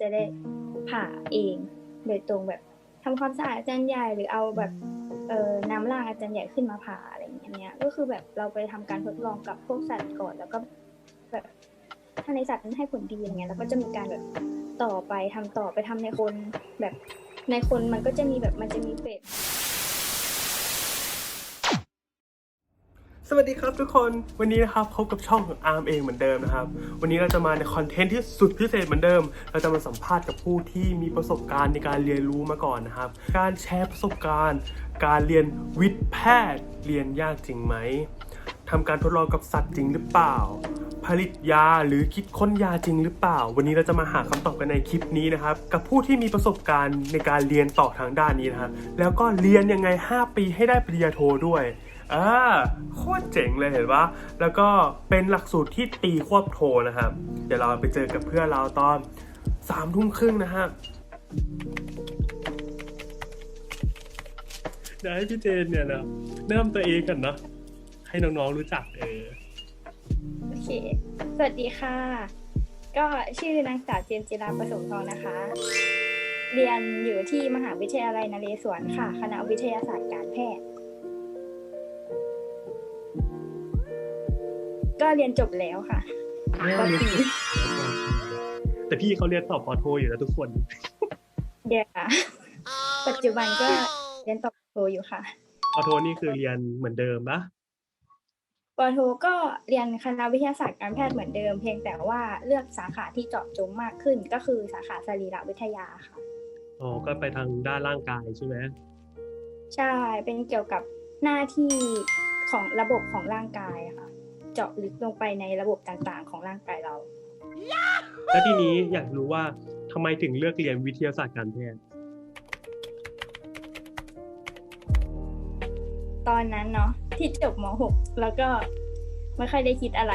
จะได้ผ่าเอง โดยตรงแบบทำความสะอาดอาจารย์ใหญ่หรือเอาแบบเอ่อน้ำล่างอาจารย์ใหญ่ขึ้นมาผ่าอะไรอย่างเงี้ยก็คือแบบเราไปทำการทดลองกับพวกสัตว์ก่อนแล้วก็แบบถ้าในสัตว์มันให้ผลดีอย่างเงี้ยแล้วก็จะมีการแบบต่อไปทำต่อไปทำในคนแบบในคนมันก็จะมีแบบมันจะมีเฟส สวัสดีครับทุกคนวันนี้นะครับพบกับช่องของอาร์มเองเหมือนเดิมนะครับ วันนี้เราจะมาในคอนเทนต์ที่สุดพิเศษเหมือนเดิม เราจะมาสัมภาษณ์กับผู้ที่มีประสบการณ์ในการเรียนรู้มาก่อนนะครับ การแชร์ประสบการณ์ การเรียนวิทย์แพทย์ เรียนยากจริงไหมทำการทดลองกับสัตว์จริงหรือเปล่า ผลิตยาหรือคิดค้นยาจริงหรือเปล่า วันนี้เราจะมาหาคำตอบกันในคลิปนี้นะครับ กับผู้ที่มีประสบการณ์ในการเรียนต่อทางด้านนี้นะครับแล้วก็เรียนยังไง 5 ปีให้ได้ปริญญาโทด้วย อ่าโคตรเจ๋งเลยเห็นปะแล้วก็เป็นหลักสูตรที่ตีควบโทนะครับ เดี๋ยวเราไปเจอกับเพื่อนเราตอนสามทุ่มครึ่งนะฮะเดี๋ยวให้พี่เจนเนี่ยนะแนะนำตัวเองกันเนาะให้น้องๆรู้จักเออโอเค สวัสดีค่ะ ก็ชื่อนางสาวเจนจิราประสมทองนะคะ เรียนอยู่ที่มหาวิทยาลัยนเรศวรค่ะ คณะวิทยาศาสตร์การแพทย์ ก็เรียนจบแล้วค่ะปตรีแต่พี่เขาเรียนต่อปอโทอยู่นะทุกคนเดียค่ะปัจจุบันก็เรียนต่อโทอยู่ค่ะปอโทนี่คือเรียนเหมือนเดิมปะปอโทก็เรียนคณะวิทยาศาสตร์การแพทย์เหมือนเดิม เพียงแต่ว่าเลือกสาขาที่เจาะจงมากขึ้น ก็คือสาขาสรีรวิทยาค่ะอ๋อก็ไปทางด้านร่างกายใช่ไหมใช่เป็นเกี่ยวกับหน้าที่ของระบบของร่างกายอะค่ะ เจาะลึกลงไปในระบบต่างๆ ของร่างกายเรา แล้วทีนี้อยากรู้ว่าทำไมถึงเลือกเรียนวิทยาศาสตร์การแพทย์ตอนนั้นเนาะที่จบม .6 แล้วก็ไม่ค่อยได้คิดอะไร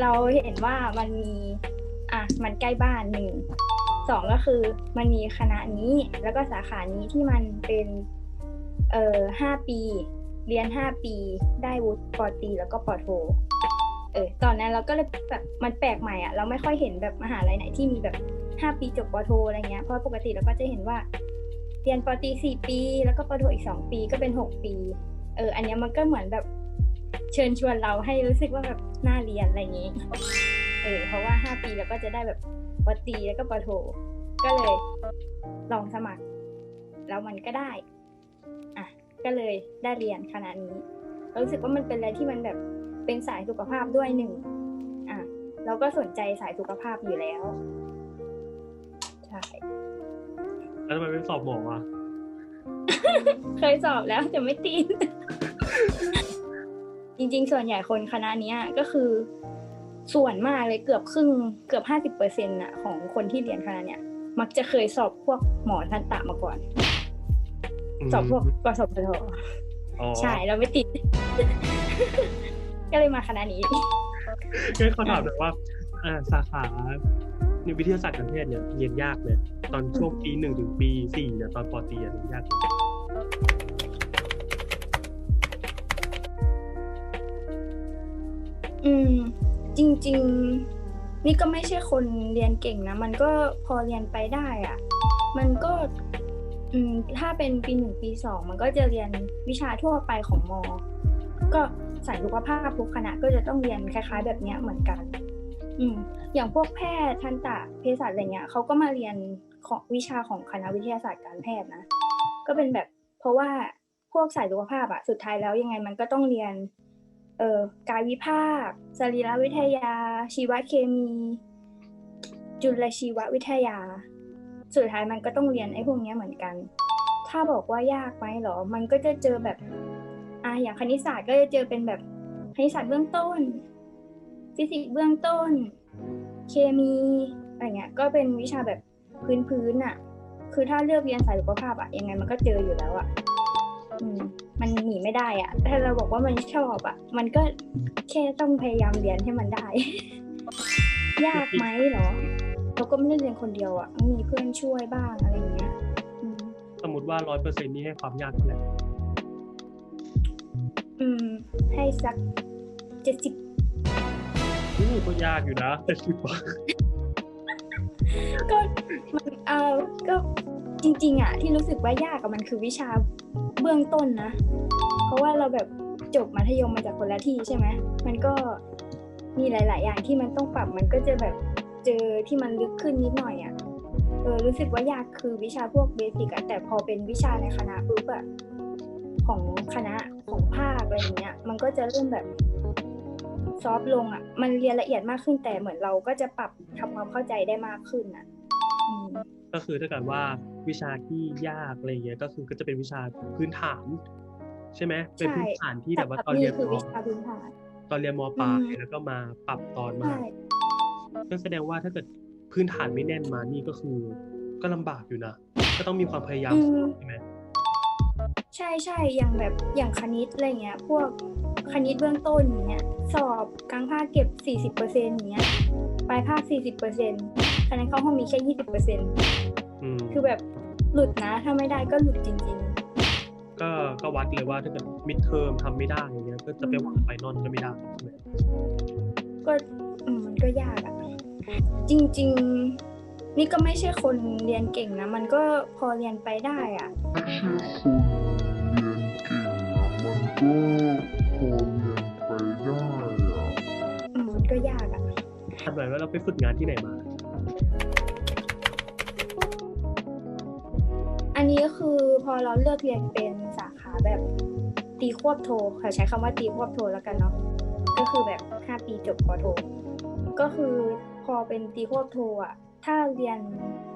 เราเห็นว่ามันมีอะมันใกล้บ้านหนึ่งสองก็คือมันมีคณะนี้แล้วก็สาขานี้ที่มันเป็นเอ่อห้าปี เรียนห้าปี ได้วุฒิปอตี แล้วก็ปอโท เออ ตอนนั้นเราก็เลยแบบมันแปลกใหม่อะเราไม่ค่อยเห็นแบบมหาลัยไหนที่มีแบบห้าปีจบปอโทอะไรเงี้ย เพราะปกติเราก็จะเห็นว่า เรียนปอตีสี่ปี แล้วก็ปอโทอีกสองปีก็เป็นหกปี เออ อันเนี้ยมันก็เหมือนแบบเชิญชวนเราให้รู้สึกว่าแบบน่าเรียนอะไรอย่างงี้ เออ เพราะว่าห้าปีแล้วก็จะได้แบบปอตีแล้วก็ปอโท ก็เลยลองสมัคร แล้วมันก็ได้ ก็เลยได้เรียนคณะนี้เรารู้สึกว่ามันเป็นอะไรที่มันแบบเป็นสายสุขภาพด้วยหนึ่งอะเราก็สนใจสายสุขภาพอยู่แล้วใช่แล้วทำไมไม่สอบหมออะเคยสอบแล้วแต่ไม่ติดจริง ๆ ส่วนใหญ่คนคณะเนี้ยก็คือส่วนมากเลยเกือบครึ่งเกือบห้าสิบเปอร์เซ็นต์ะของคนที่เรียนคณะเนี้ยมักจะเคยสอบพวกหมอทันตะมาก่อน สอบพวกกสพทอ๋อใช่เราไม่ติด ก็เลยมาคณะนี้ก็เขาถามแบบว่าอ่าสาขาในวิทยาศาสตร์การแพทย์เนี่ยเรียนยากเลยตอนช่วงปีหนึ่งถึงปีสี่เนี่ยตอนปอตรีอะเรียนยากเลยอืม จริง ๆ นี่ก็ไม่ใช่คนเรียนเก่งนะ มันก็พอเรียนไปได้อะมันก็ อืมถ้าเป็นปีหนึ่งปีสองมันก็จะเรียนวิชาทั่วไปของมก็สายสุขภาพทุกคณะก็จะต้องเรียนคล้ายๆ แบบเนี้ยเหมือนกัน อืม อย่างพวกแพทย์ทันตะเภสัชอะไรเงี้ยเขาก็มาเรียนของวิชาของคณะวิทยาศาสตร์การแพทย์นะ ก็เป็นแบบเพราะว่าพวกสายสุขภาพอะสุดท้ายแล้วยังไงมันก็ต้องเรียน เอ่อกายวิภาคสรีรวิทยา ชีวเคมี จุลชีววิทยา สุดท้ายมันก็ต้องเรียนไอ้พวกนี้เหมือนกัน ถ้าบอกว่ายากไหมเหรอ มันก็จะเจอแบบอะอย่างคณิตศาสตร์ก็จะเจอเป็นแบบคณิตศาสตร์เบื้องต้น ฟิสิกส์เบื้องต้น เคมีอะไรเงี้ย ก็เป็นวิชาแบบพื้นๆน่ะคือถ้าเลือกเรียนสายสุขภาพอะยังไงมันก็เจออยู่แล้วอะอืมมันหนีไม่ได้อะถ้าเราบอกว่ามันชอบอะมันก็แค่ต้องพยายามเรียนให้มันได้ ยากไหมเหรอ เราก็ไม่ได้เรียนคนเดียวอะต้องมีเพื่อนช่วยบ้างอะไรเงี้ยอืมสมมติว่าร้อยเปอร์เซ็นต์นี่ให้ความยากเท่าไหร่อืม ให้สักเจ็ดสิบอู้ก็ยากอยู่นะแต่สิบว่าก็มันเออก็จริง ๆ อะ ที่รู้สึกว่ายากกับมันคือวิชาเบื้องต้นนะ เพราะว่าเราแบบจบมัธยมมาจากคนละที่ใช่ไหม มันก็มีหลาย ๆ อย่างที่มันต้องปรับมันก็จะแบบ เจอที่มันลึกขึ้นนิดหน่อยอะเออรู้สึกว่ายากคือวิชาพวกเบสิกอะแต่พอเป็นวิชาในคณะปุ๊บอะของคณะของภาคอะไรอย่างเงี้ย มันก็จะเริ่มแบบซอฟต์ลงอะมันเรียนละเอียดมากขึ้นแต่เหมือนเราก็จะปรับทำความเข้าใจได้มากขึ้นอะอืมก็คือถ้าเกิดว่าวิชาที่ยากอะไรเงี้ยก็คือก็จะเป็นวิชาพื้นฐาน ใช่ไหมเป็นพื้นฐานที่แบบว่าตอนเรียนคือมวิชาพื้นฐานตอนเรียนมปลายอืมแล้วก็มาปรับตอนมา ใช่ก็แสดงว่าถ้าเกิดพื้นฐานไม่แน่นมานี่ก็คือ ก็ลำบากอยู่นะ ก็ต้องมีความพยายามอืสูมงใช่ไหมใช่ใช่อย่างแบบอย่างคณิตอะไรเงี้ย พวกคณิตเบื้องต้นอย่างเงี้ย สอบกลางภาคเก็บ 40%อย่างเงี้ย ปลายภาค 40%คะแนนเข้าห้องมีแค่ 20%อืมคือแบบหลุดนะ ถ้าไม่ได้ก็หลุดจริงก็ก็วัดเลยว่าถ้าเกิดมิดเทอมทำไม่ได้อย่างเงี้ย ก็จะไปหวังไฟนอลก็ไม่ได้ใช่ไหมๆก็อืมมันก็ยากอะ จริง ๆ นี่ก็ไม่ใช่คนเรียนเก่งนะ มันก็พอเรียนไปได้อะไม่ใช่คนเรียนเก่งนะมันก็พอเรียนไปได้อะอืมมันก็ยากอะถามหน่อยว่าเราไปฝึกงานที่ไหนมา อันนี้คือพอเราเลือกเรียนเป็นสาขาแบบตีควบโทขอใช้คำว่าตีควบโทแล้วกันเนาะก็คือแบบ 5 ปีจบปอโท ก็คือพ อเป็นตีควบโทอะ ถ้าเรียน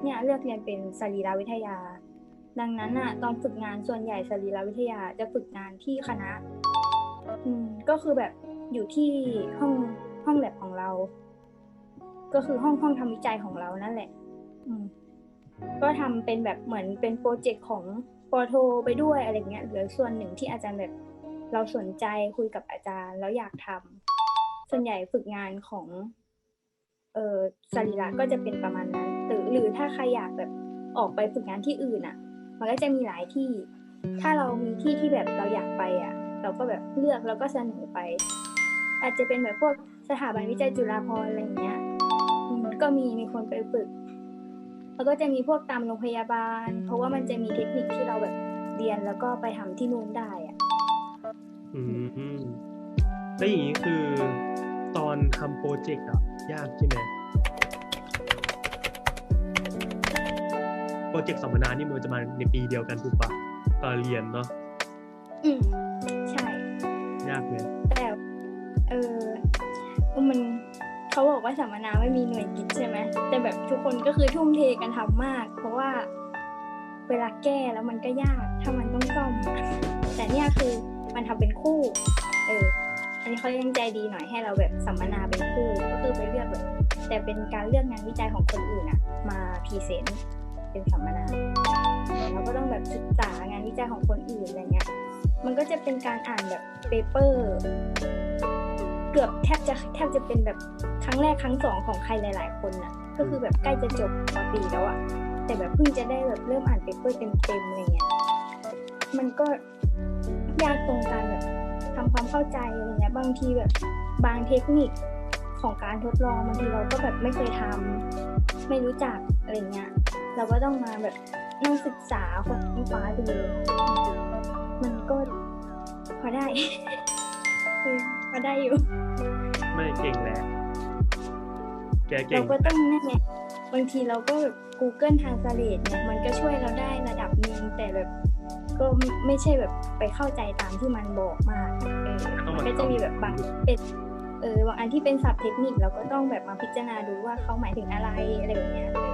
เนี่ยเลือกเรียนเป็นสรีรวิทยา ดังนั้นอะ ตอนฝึกงานส่วนใหญ่สรีรวิทยาจะฝึกงานที่คณะ อืมก็คือแบบอยู่ที่ห้องห้องแลบของเรา ก็คือห้องห้องทำวิจัยของเรานั่นแหละ อืมก็ทำเป็นแบบเหมือนเป็นโปรเจกต์ของปอโทไปด้วยอะไรเงี้ยหรือส่วนหนึ่งที่อาจารย์แบบเราสนใจคุยกับอาจารย์แล้วอยากทำส่วนใหญ่ฝึกงานของ เออสรีระก็จะเป็นประมาณนั้นหรือหรือถ้าใครอยากแบบออกไปฝึกงานที่อื่นอะ มันก็จะมีหลายที่ ถ้าเรามีที่ที่แบบเราอยากไปอะ เราก็แบบเลือกแล้วก็เสนอไป อาจจะเป็นแบบพวกสถาบันวิจัยจุฬาภรณ์อะไรอย่างเงี้ยอืมก็มีมีคนไปฝึก แล้วก็จะมีพวกตามโรงพยาบาล เพราะว่ามันจะมีเทคนิคที่เราแบบเรียนแล้วก็ไปทำที่นู่นได้อะอืมแล้วอย่างนี้คือตอนทำโปรเจกต์อะ ยากใช่ไหมโปรเจกต์สัมมนานี่มันจะมาในปีเดียวกันถูกปะตอนเรียนเนาะอืมใช่ ยากไหมแต่เออมันเขาบอกว่าสัมมนาไม่มีหน่วยกิจใช่ไหมแต่แบบทุกคนก็คือทุ่มเทกันทำมาก เพราะว่าเวลาแก้แล้วมันก็ยากถ้ามันต้องซ่อมอะแต่เนี่ยคือมันทำเป็นคู่ เออ อันนี้เขายังใจดีหน่อยให้เราแบบสัมมนาเป็นคู่ก็คือไปเลือกแบบแต่เป็นการเลือกงานวิจัยของคนอื่นอะมาพรีเซนต์เป็นสัมมนาเราก็ต้องแบบศึกษางานวิจัยของคนอื่นอะไรเงี้ยมันก็จะเป็นการอ่านแบบเปเปอร์เกือบแทบจะแทบจะเป็นแบบครั้งแรกครั้งสองของใครหลาย ๆ คนน่ะ ก็คือแบบใกล้จะจบปปีแล้วอะแต่แบบเพิ่งจะได้แบบเริ่มอ่านเปเปอร์เต็มๆอะไรเงี้ยมันก็ยากตรงการแบบ ทำความเข้าใจอะไรเงี้ยบางทีแบบบางเทคนิคของการทดลองบางทีเราก็แบบไม่เคยทำไม่รู้จักอะไรเงี้ยเราก็ต้องมาแบบนั่งศึกษาคนฟ้าดูเลยมันก็พอได้เออพอได้อยู่ ไม่เก่งแหละแกเก่เรางก็ต้องนั่นไงบางทีเราก็แบบ Google Translate เนี่ยมันก็ช่วยเราได้ระดับหนึ่งแต่แบบ ก็ไม่ใช่แบบไปเข้าใจตามที่มันบอกมากเออมันก็จะมีแบบบางเป็นเออบางอันที่เป็นศัพท์เทคนิคเราก็ต้องแบบมาพิจารณาดูว่าเขาหมายถึงอะไรอะไรแบบเนี้ยเออ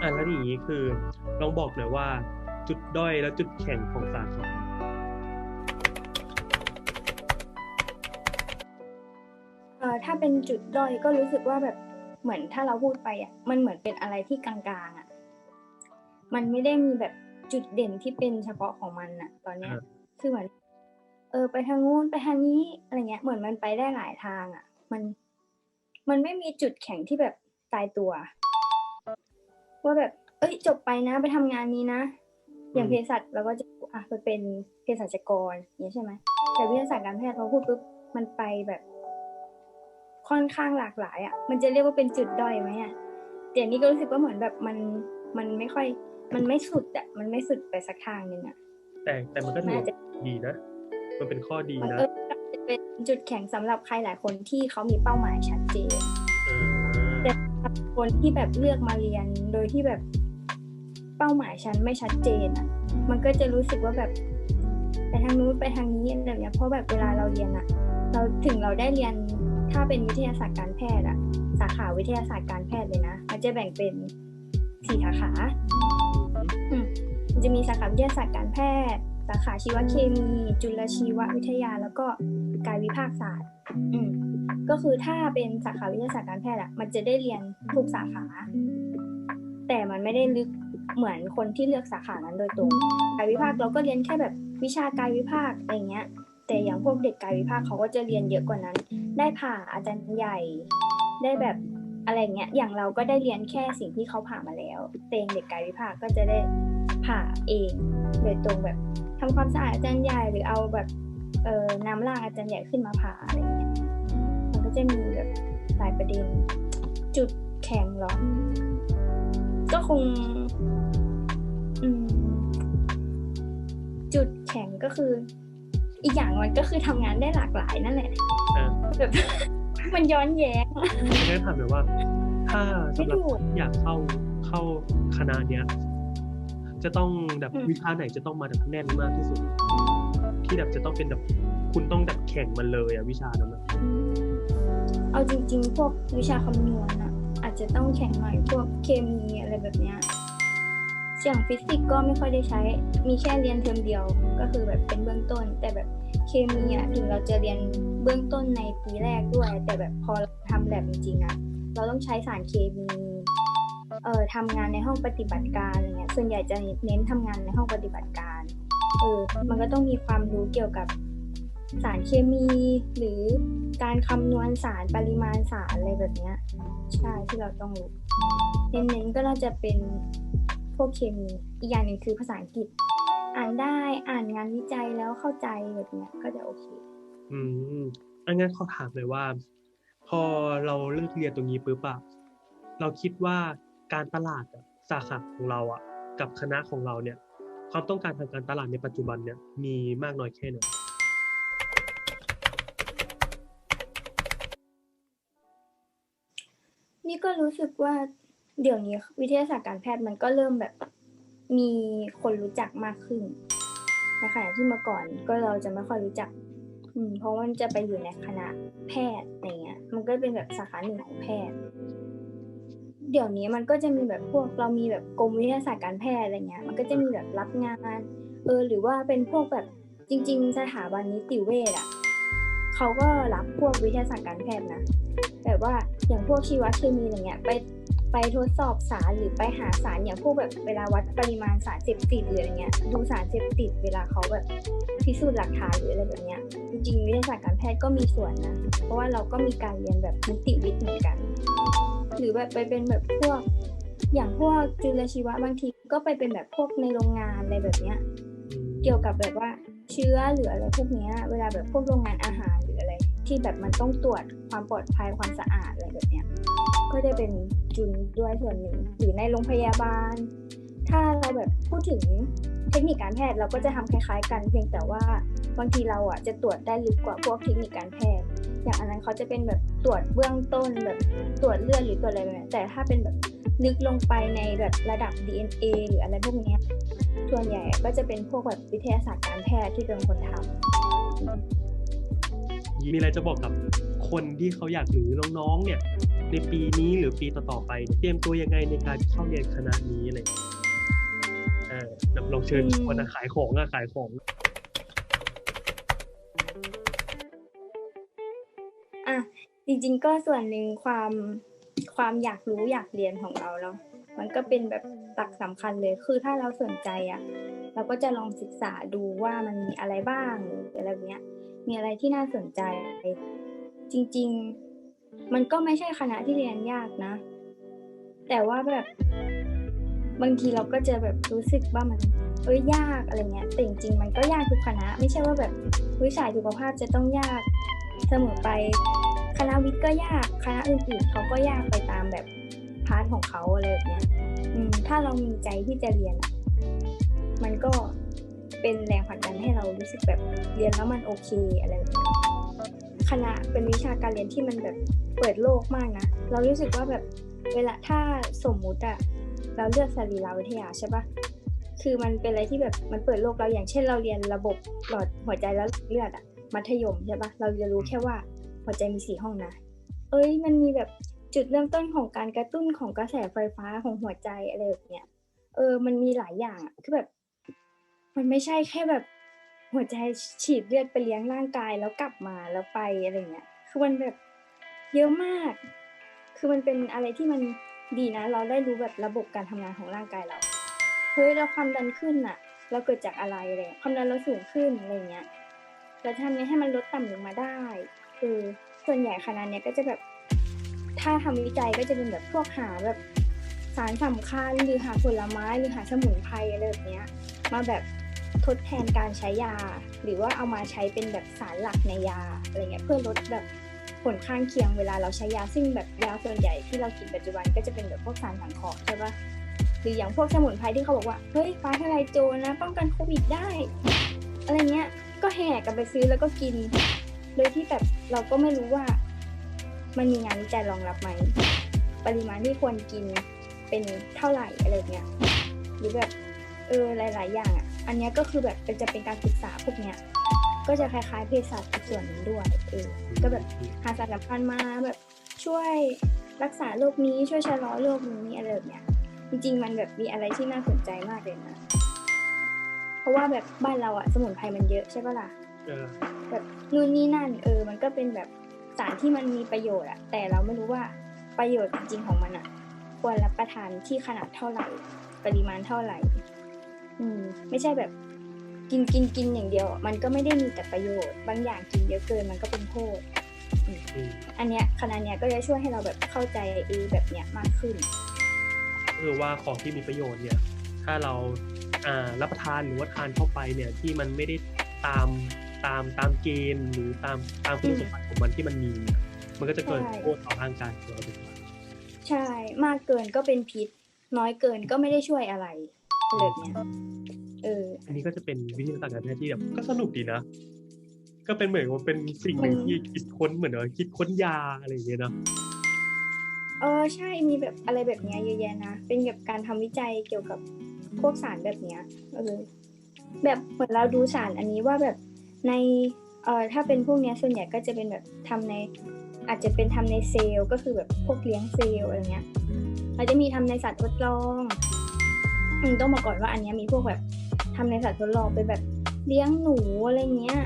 อะแล้วอย่างนี้คือลองบอกหน่อยว่าจุดด้อยและจุดแข็งของสาขาเออถ้าเป็นจุดด้อยก็รู้สึกว่าแบบเหมือนถ้าเราพูดไปอะมันเหมือนเป็นอะไรที่กลางๆอะ มันไม่ได้มีแบบ จุดเด่นที่เป็นเฉพาะของมันอะตอนเนี้ย คือเหมือนเออ ไปทางนู้นไปทางนี้อะไรเงี้ย เหมือนมันไปได้หลายทางอะมัน มันไม่มีจุดแข็งที่แบบตายตัว ว่าแบบ เอ้ย จบไปนะ ไปทำงานนี้นะ อย่างเภสัชเราก็จะอะไปเป็นเภสัชกรอย่างนี้ยใช่ไหมแต่วิทยาศาสตร์การแพทย์พอพูดปุ๊บมันไปแบบค่อนข้างหลากหลายอะ มันจะเรียกว่าเป็นจุดด้อยไหมอะจแต่นี่ก็รู้สึกว่าเหมือนแบบมันมันไม่ค่อย มันไม่สุดอะมันไม่สุดไปสักทางหนึ่งอะแต่แต่มันก็ถือน่าว่าจะดีนะ มันเป็นข้อดีมันนะเออจะเป็นจุดแข็งสำหรับใครหลายคนที่เขามีเป้าหมายชัดเจนเออแต่สำหรับคนที่แบบเลือกมาเรียนโดยที่แบบเป้าหมายฉันไม่ชัดเจนอะมันก็จะรู้สึกว่าแบบไปทางนู้นไปทางนี้อะไรแบบเนี้ยเพราะแบบเวลาเราเรียนอะเราถึงเราได้เรียนถ้าเป็นวิทยาศาสตร์การแพทย์อะสาขาวิทยาศาสตร์การแพทย์เลยนะมันจะแบ่งเป็น สี่สาขาอืมมันจะมีสาขาวิทยาศาสตร์การแพทย์ สาขาชีวเคมี จุลชีววิทยา แล้วก็กายวิภาคศาสตร์ อืมก็คือถ้าเป็นสาขาวิทยาศาสตร์การแพทย์อะมันจะได้เรียนทุกสาขา แต่มันไม่ได้ลึกเหมือนคนที่เลือกสาขานั้นโดยตรงกายวิภาคเราก็เรียนแค่แบบวิชากายวิภาคอะไรเงี้ย แต่อย่างพวกเด็กกายวิภาคเขาก็จะเรียนเยอะกว่านั้น ได้ผ่าอาจารย์ใหญ่ ได้แบบ อะไรเงี้ย อย่างเราก็ได้เรียนแค่สิ่งที่เขาผ่ามาแล้วแต่อย่างเด็กกายวิภาคก็จะได้ผ่าเอง โดยตรงแบบทำความสะอาดอาจารย์ใหญ่หรือเอาแบบเอ่อน้ำล่างอาจารย์ใหญ่ขึ้นมาผ่าอะไรเงี้ย มันก็จะมีแบบหลายประเด็น จุดแข็งหรอ ก็คงจุดแข็งก็คือ อีกอย่างมันก็คือทำงานได้หลากหลายนั่นแหละอะแบบ มันย้อนแย้งอะงั้นถามหน่อยว่า ถ้าสำหรับไม่ถูกอยากเข้าเข้าคณะเนี้ย จะต้องแบบอืม วิชาไหนจะต้องมาแบบแน่นมากที่สุด ที่แบบจะต้องเป็นแบบคุณต้องแบบแข่งมันเลยอะวิชานั้นอะเอาจริงๆ พวกวิชาคำนวณอะอาจจะต้องแข่งหน่อยพวกเคมีอะไรแบบเนี้ยอย่างฟิสิกส์ก็ไม่ค่อยได้ใช้ มีแค่เรียนเทอมเดียวก็คือแบบเป็นเบื้องต้น แต่แบบ เคมีอะถึงเราจะเรียนเบื้องต้นในปีแรกด้วย แต่แบบพอเราทำแลบจริงๆอะเราต้องใช้สารเคมีเอ่อทำงานในห้องปฏิบัติการอะไรเงี้ยส่วนใหญ่จะเน้นทำงานในห้องปฏิบัติการเออมันก็ต้องมีความรู้เกี่ยวกับสารเคมี หรือการคำนวณสารปริมาณสารอะไรแบบเนี้ยใช่ที่เราต้องรู้เน้นๆก็น่าจะเป็นพวกเคมีอีกอย่างหนึ่งคือภาษาอังกฤษ อ่านได้อ่านงานวิจัยแล้วเข้าใจแบบเนี้ยก็จะโอเค อืมอันงั้นขอถามเลยว่า พอเราเลิกเรียนตรงนี้ปุ๊บอะเราคิดว่าการตลาดอะสาขาของเราอะกับคณะของเราเนี่ย ความต้องการทางการตลาดในปัจจุบันเนี่ยมีมากน้อยแค่ไหนนี่ก็รู้สึกว่าเดี๋ยวนี้วิทยาศาสตร์การแพทย์มันก็เริ่มแบบ มีคนรู้จักมากขึ้นในขณะที่เมื่อก่อนก็เราจะไม่ค่อยรู้จัก อืม เพราะว่ามันจะไปอยู่ในคณะแพทย์อะไรเงี้ย มันก็เป็นแบบสาขาหนึ่งของแพทย์ เดี๋ยวนี้มันก็จะมีแบบพวกเรามีแบบกรมวิทยาศาสตร์การแพทย์อะไรเงี้ย มันก็จะมีแบบรับงาน เออ หรือว่าเป็นพวกแบบจริง ๆ สถาบันนิติเวชอะเขาก็รับพวกวิทยาศาสตร์การแพทย์นะแบบว่าอย่างพวกชีวเคมีอะไรเงี้ย ไป ไปทดสอบสารหรือไปหาสารอย่างพวกแบบเวลาวัดปริมาณสารเสพติดหรืออะไรเงี้ยดูสารเสพติดเวลาเขาแบบพิสูจน์หลักฐานหรืออะไรแบบเนี้ยจริงๆวิทยาศาสตร์การแพทย์ก็มีส่วนนะ เพราะว่าเราก็มีการเรียนแบบนิติวิทย์เหมือนกัน หรือแบบไปเป็นแบบพวกอย่างพวกจุลชีวะบางทีก็ไปเป็นแบบพวกในโรงงานอะไรแบบเนี้ยอืมเกี่ยวกับแบบว่าเชื้อหรืออะไรพวกเนี้ย เวลาแบบพวกโรงงานอาหารหรืออะไร ที่แบบมันต้องตรวจความปลอดภัยความสะอาดอะไรแบบเนี้ยก็จะเป็นจุนด้วยส่วนหนึ่งหรือในโรงพยาบาล ถ้าเราแบบพูดถึงเทคนิคการแพทย์เราก็จะทำคล้ายๆ กันเพียงแต่ว่าบางทีเราอะจะตรวจได้ลึกกว่าพวกเทคนิคการแพทย์ อย่างอันนั้นเขาจะเป็นแบบตรวจเบื้องต้นแบบตรวจเลือดหรือตรวจอะไรแบบนี้แต่ถ้าเป็นแบบลึกลงไปในแบบระดับ DNA หรืออะไรพวกนี้ส่วนใหญ่ก็จะเป็นพวกแบบวิทยาศาสตร์การแพทย์ที่เป็นคนทำ มีอะไรจะบอกกับคนที่เขาอยากหรือน้องๆ เนี่ย ในปีนี้หรือปีต่อๆไป เตรียมตัวยังไงในการเข้าเรียนคณะนี้อะไรอ่างเงี้ยเออแบบลองเชิญคนอะขายของอะขายของอะจริงๆก็ส่วนหนึ่งความความอยากรู้อยากเรียนของเราเนาะมันก็เป็นแบบตักสำคัญเลยคือถ้าเราสนใจอะ่ะ เราก็จะลองศึกษาดูว่ามันมีอะไรบ้างหรืออะไรเนี้ย มีอะไรที่น่าสนใจ จริง ๆ มันก็ไม่ใช่คณะที่เรียนยากนะ แต่ว่าแบบบางทีเราก็จะแบบรู้สึกว่ามันเอ้ยยากอะไรเงี้ยแต่จริงๆมันก็ยากทุกคณะ ไม่ใช่ว่าแบบวิชาสุขภาพจะต้องยากเสมอไปคณะวิทย์ก็ยากคณะอื่นๆเขาก็ยากไปตามแบบพาร์ทของเขาอะไรแบบเนี้ยถ้าเรามีใจที่จะเรียนอะมันก็ เป็นแรงผลักดันให้เรารู้สึกแบบเรียนแล้วมันโอเคอะไรแบบนี้คณะเป็นวิชาการเรียนที่มันแบบเปิดโลกมากนะ เรารู้สึกว่าแบบเวลาถ้าสมมุติอะเราเลือกสรีรวิทยาใช่ปะคือมันเป็นอะไรที่แบบมันเปิดโลกเราอย่างเช่น เราเรียนระบบหลอดหัวใจและเลือดอะมัธยมใช่ปะเราจะรู้แค่ว่าหัวใจมีสี่ห้องนะ เอ้ยมันมีแบบจุดเริ่มต้นของการกระตุ้นของกระแสไฟฟ้าของหัวใจอะไรแบบเนี้ยเออ มันมีหลายอย่างอะคือแบบ มันไม่ใช่แค่แบบหัวใจฉีดเลือดไปเลี้ยงร่างกายแล้วกลับมาแล้วไปอะไรเงี้ย คือมันแบบเยอะมาก คือมันเป็นอะไรที่มันดีนะ เราได้รู้แบบระบบการทำงานของร่างกายเรา เฮ้ยเราความดันขึ้นอะเราเกิดจากอะไรอะไรเลยความดันเราสูงขึ้นอะไรเงี้ยเราทำยังไงให้มันลดต่ำลงมาได้ คือส่วนใหญ่คณะเนี้ยก็จะแบบ ถ้าทำวิจัยก็จะเป็นแบบพวกหาแบบสารสำคัญหรือหาผลไม้หรือหาสมุนไพรอะไรแบบเนี้ย มาแบบ ทดแทนการใช้ยา หรือว่าเอามาใช้เป็นแบบสารหลักในยาอะไรเงี้ยเพื่อลดแบบผลข้างเคียงเวลาเราใช้ยาซึ่งแบบยาส่วนใหญ่ที่เรากินปัจจุบันก็จะเป็นแบบพวกสารสังเคราะห์ใช่ปะหรืออย่างพวกสมุนไพรที่เขาบอกว่าเฮ้ยฟ้าทลายโจรนะป้องกันโควิดได้ อะไรเงี้ยก็แห่กันไปซื้อแล้วก็กิน โดยที่แบบเราก็ไม่รู้ว่า มันมีงานวิจัยรองรับไหมปริมาณที่ควรกินเป็นเท่าไหร่อะไรเงี้ยหรือแบบเออหลาย ๆ อย่างอะ อันเนี้ยก็คือแบบเป็นจะเป็นการศึกษาพวกเนี้ยก็จะคล้ายๆเภสัชอีกส่วนหนึ่งด้วยเออก็แบบหาสารพันมาแบบช่วยรักษาโรคนี้ช่วยชะลอโรคนี้อะไรแบบเนี้ยจริงๆ มันแบบมีอะไรที่น่าสนใจมากเลยนะ เพราะว่าแบบบ้านเราอะสมุนไพรมันเยอะใช่ปะล่ะเออแบบนู่นนี่นั่น เออ มันก็เป็นแบบสารที่มันมีประโยชน์อะแต่เราไม่รู้ว่าประโยชน์จริงๆของมันอะควรรับประทานที่ขนาดเท่าไหร่ ปริมาณเท่าไหร่ อืม ไม่ใช่แบบกินกินกินอย่างเดียวอะมันก็ไม่ได้มีแต่ประโยชน์ บางอย่างกินเยอะเกินมันก็เป็นโทษอืมอันเนี้ยคณะเนี้ยก็จะช่วยให้เราแบบเข้าใจเอแบบเนี้ยมากขึ้นก็คือว่าของที่มีประโยชน์เนี่ย ถ้าเราอ่ารับประทานหรือว่าทานเข้าไปเนี่ยที่มันไม่ได้ตามตามตามเกณฑ์หรือตามตามคุณสมบัติของมันที่มันมีเนี่ยมันก็จะเกิดใช่โทษต่อร่างกายของเราไปใช่มากเกินก็เป็นพิษ น้อยเกินก็ไม่ได้ช่วยอะไรอะไร แบบเนี้ยเออ อันนี้ก็จะเป็นวิทยาศาสตร์การแพทย์ที่แบบก็สนุกดีนะ ก็เป็นเหมือนว่าเป็นสิ่งหนึ่งมันที่คิดค้นเหมือนว่าคิดค้นยาอะไรอย่างเงี้ยเนอะเออใช่มีแบบอะไรแบบเนี้ยเยอะแยะนะเป็นแบบการทำวิจัยเกี่ยวกับพวกสารแบบเนี้ยเออแบบเหมือนเราดูสารอันนี้ว่าแบบในเอ่อถ้าเป็นพวกเนี้ยส่วนใหญ่ก็จะเป็นแบบทำใน อาจจะเป็นทำในเซลล์ก็คือแบบพวกเลี้ยงเซลล์อะไรเงี้ยเราจะมีทำในสัตว์ทดลองอืม ต้องบอกก่อนว่าอันนี้มีพวกแบบทำในสัตว์ทดลองเป็นแบบเลี้ยงหนูอะไรเงี้ย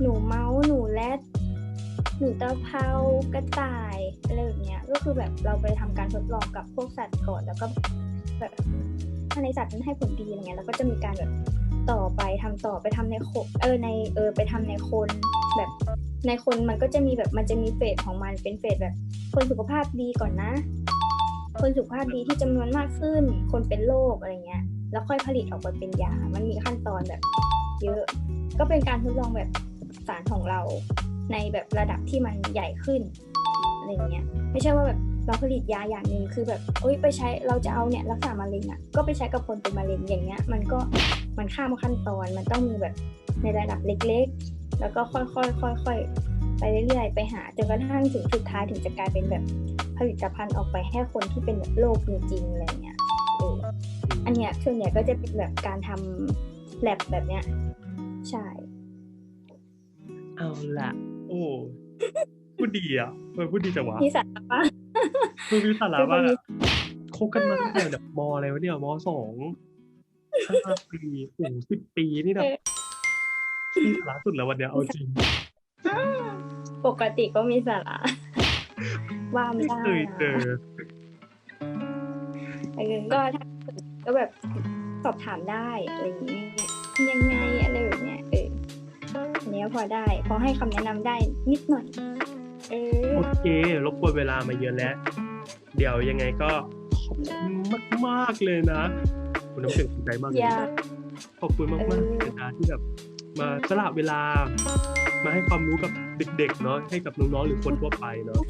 หนูเมาส์หนูแรดหนูตะเภากระต่ายอะไรแบบเนี้ยก็คือแบบเราไปทำการทดลองกับพวกสัตว์ก่อนแล้วก็แบบถ้าในสัตว์มันให้ผลดีอะไรเงี้ยแล้วก็จะมีการแบบต่อไปทำต่อไปทำในโคเออในเออไปทำในคนแบบในคนมันก็จะมีแบบมันจะมีเฟสของมันเป็นเฟสแบบ คนสุขภาพดีก่อนนะ คนสุขภาพดีที่จำนวนมากขึ้น คนเป็นโรคอะไรเงี้ย แล้วค่อยผลิตออกมาเป็นยา มันมีขั้นตอนแบบ เยอะ ก็เป็นการทดลองแบบสารของเรา ในแบบระดับที่มันใหญ่ขึ้นอะไรเงี้ย ไม่ใช่ว่าแบบเราผลิตยาอย่างหนึ่งคือแบบเอ้ยไปใช้เราจะเอาเนี่ยรักษามะเร็งอะก็ไปใช้กับคนเป็นมะเร็งอย่างเงี้ย มันก็มันข้ามขั้นตอนมันต้องมีแบบในระดับเล็กๆ แล้วก็ค่อยๆค่อยๆไปเรื่อยๆ ไปหาจนกระทั่งถึงสุดท้ายถึงจะกลายเป็นแบบ ผลิตภัณฑ์ออกไปให้คนที่เป็นแบบโรคจริงๆอะไรเงี้ยเอออันเนี้ยส่วนใหญ่ก็จะเป็นแบบการทำแลบแบบเนี้ย ใช่ เอาละโอ้พูดดีอะเออพูดดีจังวะมีสาระปะคือมีสาระเป็นคนมากมีอะคบกันมาตั้งแต่แบบมอะไรวะเนี่ยมสองห้าปีโอ้สิบปีนี่แบบมีสาระสุดแล้ววันเนี้ยเอาจริง ปกติก็มีสาระ ว่าไม่ไม่ได้เคยเจอแต่เงินก็ถ้าก็แบบสอบถามได้อะไรอย่างเงี้ยยังไงอะไรแบบเนี้ยเอออันเนี้ยพอได้ พอให้คำแนะนำได้นิดหน่อย เออ โอเค รบกวนเวลามาเยอะแล้ว เดี๋ยวยังไงก็ขอบคุณมาก ๆ เลยนะคุณน้ำเสียงสนใจมากเลยอย่าขอบคุณมากเอๆอเลยนะที่แบบมาสละเวลา มาให้ความรู้กับเด็ก ๆ เนาะให้กับน้อง ๆ หรือคนทั่วไปเนาะ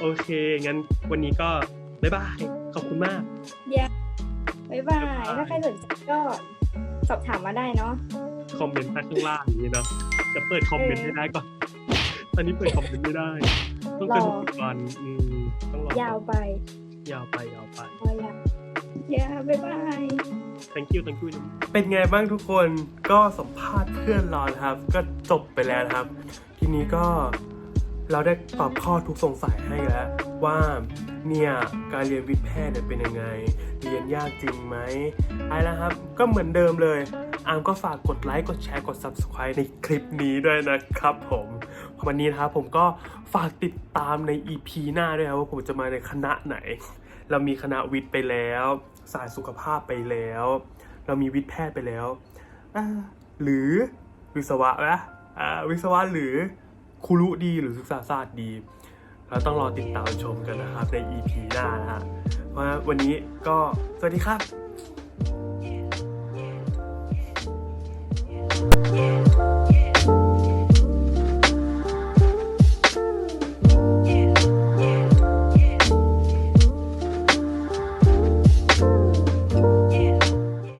โอเค งั้นวันนี้ก็บ๊ายบาย ขอบคุณมากเดี๋ยวบ๊ายบายบ๊ายบาย ถ้าใครสนใจก็สอบถามมาได้เนาะ คอมเมนต์ใต้ข้างล่างอย่างนี้เนาะ จะเปิดคอมเมนต์ให้ได้ก่อน ตอนนี้เปิดคอมเมนต์ไม่ได้ ต้องเป็นรอหกวันอืมต้องรอ ยาวไป ยาวไป ยาวไปเอาละเดี๋ยวบ๊ายบาย thank you thank you เป็นไงบ้างทุกคน ก็สัมภาษณ์เพื่อนเรานะครับ ก็จบไปแล้วนะครับ ทีนี้ก็ เราได้ตอบข้อทุกสงสัยให้แล้วว่าเนี่ยการเรียนวิทย์แพทย์เนี่ยเป็นยังไง เรียนยากจริงไหมไอ้แล้วครับ ก็เหมือนเดิมเลยอาร์มก็ฝากกดไลค์กดแชร์กด subscribe ในคลิปนี้ด้วยนะครับผมวันนี้นะครับผมก็ฝากติดตามใน EP หน้าด้วยครับว่าผมจะมาในคณะไหน เรามีคณะวิทย์ไปแล้ว สายสุขภาพไปแล้ว เรามีวิทย์แพทย์ไปแล้วหรือวิศวะนะวิศวะหรือ ครูรุดีหรือศึกษาศาสตร์ดีเราต้องรอติดตามชมกันนะครับใน EP หน้านะฮะเพราะวันนี้ก็สวัสดีครับ